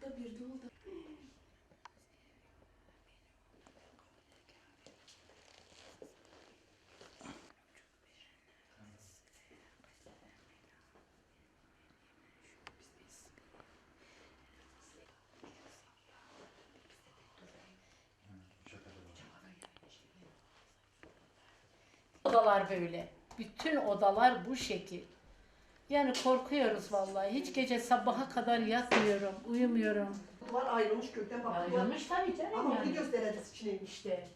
Altta bir de o da. Odalar böyle. Bütün odalar bu şekil. Yani korkuyoruz vallahi. Hiç gece sabaha kadar yatmıyorum, uyumuyorum. Var ayrılmış kökten bak. Ayrılmış tabii canım Ama yani. bunu göstereceğiz içineymiş. İşte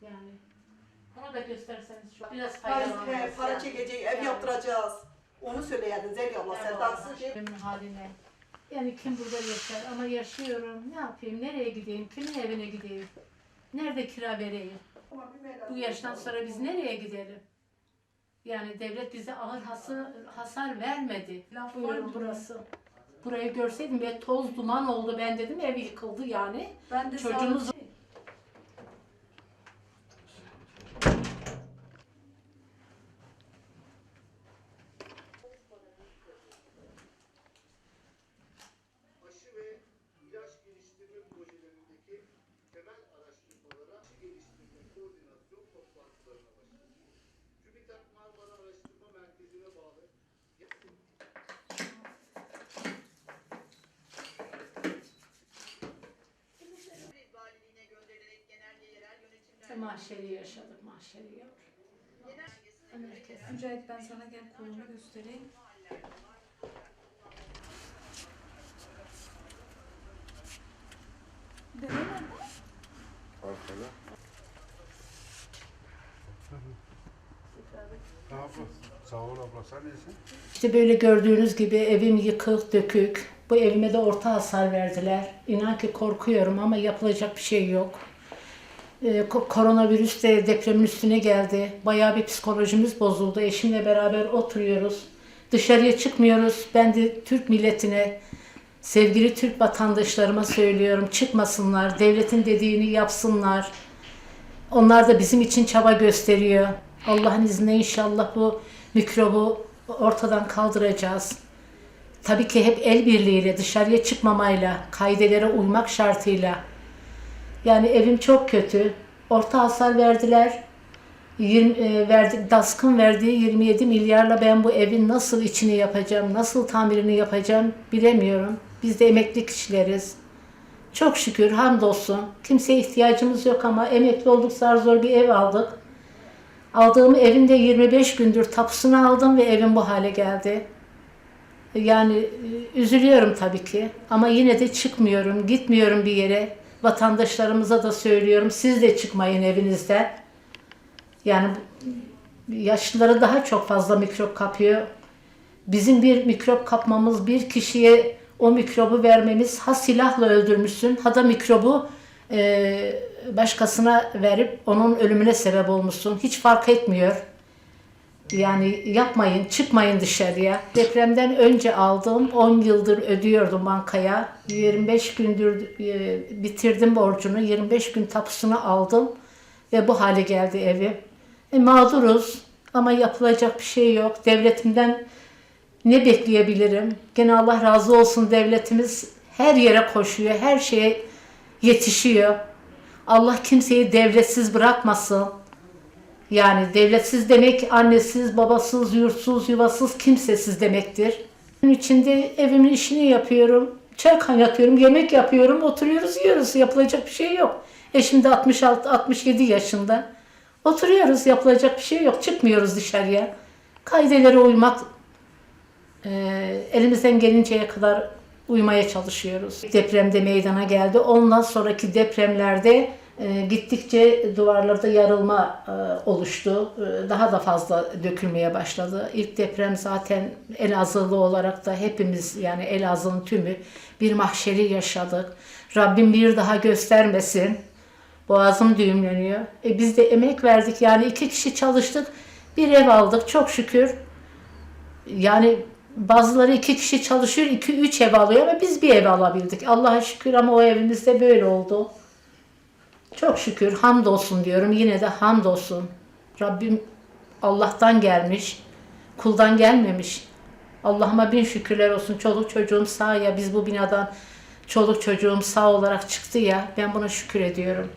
yani. Bunu da gösterseniz şu biraz Para, faydalanırız. he, para çekeceğiz, ev Yani. yaptıracağız. Onu söyleyeydin Zeliha abla. Sen şey. Benim haline. Yani kim burada yaşar ama yaşıyorum. Ne yapayım? Nereye gideyim? Kimin evine gideyim? Nerede kira vereyim? Bu yaştan sonra biz nereye gidelim? Yani devlet bize ağır hasar, hasar vermedi. Laf Buyurun var burası. Burayı görseydim ve toz duman oldu. Ben dedim ev yıkıldı yani. Ben de Çocuğumuz- sağlık- aşı ve ilaç geliştirme projelerindeki temel araştırmalara aşı geliştirme koordinasyon toplantılarına başladı. TÜBİTAK Marmara yönetimler Mahşeri yaşadık mahşeri yok. Mücahit ben sana gel kolumu göstereyim. Dede nerede? Arkada. Ne yapıyorsun? Sağ ol abla sen iyisin. İşte böyle gördüğünüz gibi evim yıkık dökük. Bu evime de orta hasar verdiler. İnan ki korkuyorum ama yapılacak bir şey yok. Ko- koronavirüs de depremin üstüne geldi. Bayağı bir psikolojimiz bozuldu. Eşimle beraber oturuyoruz. Dışarıya çıkmıyoruz. Ben de Türk milletine, sevgili Türk vatandaşlarıma söylüyorum. Çıkmasınlar. Devletin dediğini yapsınlar. Onlar da bizim için çaba gösteriyor. Allah'ın izniyle inşallah bu mikrobu ortadan kaldıracağız. Tabii ki hep el birliğiyle, dışarıya çıkmamayla, kaidelere uymak şartıyla. Yani evim çok kötü. Orta hasar verdiler. 20, e, verdi, DASK'ın verdiği 27 milyarla ben bu evin nasıl içini yapacağım, nasıl tamirini yapacağım bilemiyorum. Biz de emekli kişileriz. Çok şükür hamdolsun. Kimseye ihtiyacımız yok ama emekli olduk zar zor bir ev aldık. Aldığım evin de 25 gündür tapusunu aldım ve evim bu hale geldi. Yani e, üzülüyorum tabii ki ama yine de çıkmıyorum, gitmiyorum bir yere. Vatandaşlarımıza da söylüyorum, siz de çıkmayın evinizden. Yani yaşlıları daha çok fazla mikrop kapıyor. Bizim bir mikrop kapmamız, bir kişiye o mikrobu vermemiz ha silahla öldürmüşsün ha da mikrobu e, başkasına verip onun ölümüne sebep olmuşsun. Hiç fark etmiyor. Yani yapmayın, çıkmayın dışarıya. Depremden önce aldım, 10 yıldır ödüyordum bankaya. 25 gündür e, bitirdim borcunu, 25 gün tapusunu aldım ve bu hale geldi evi. E, mağduruz ama yapılacak bir şey yok. Devletimden ne bekleyebilirim? Gene Allah razı olsun devletimiz her yere koşuyor, her şeye yetişiyor. Allah kimseyi devletsiz bırakmasın. Yani devletsiz demek annesiz, babasız, yurtsuz, yuvasız, kimsesiz demektir. Bunun içinde evimin işini yapıyorum. Çay kaynatıyorum, yemek yapıyorum, oturuyoruz, yiyoruz. Yapılacak bir şey yok. Eşim de 66-67 yaşında. Oturuyoruz, yapılacak bir şey yok. Çıkmıyoruz dışarıya. Kaidelere uymak e, elimizden gelinceye kadar uymaya çalışıyoruz. Depremde meydana geldi. Ondan sonraki depremlerde gittikçe duvarlarda yarılma e, oluştu. E, daha da fazla dökülmeye başladı. İlk deprem zaten Elazığlı olarak da hepimiz yani Elazığ'ın tümü bir mahşeri yaşadık. Rabbim bir daha göstermesin. Boğazım düğümleniyor. E, biz de emek verdik yani iki kişi çalıştık. Bir ev aldık çok şükür. Yani bazıları iki kişi çalışıyor, iki üç ev alıyor ama biz bir ev alabildik. Allah'a şükür ama o evimizde böyle oldu. Çok şükür hamdolsun diyorum. Yine de hamdolsun. Rabbim Allah'tan gelmiş. Kuldan gelmemiş. Allah'ıma bin şükürler olsun. Çoluk çocuğum sağ ya biz bu binadan Çoluk çocuğum sağ olarak çıktı ya ben buna şükür ediyorum.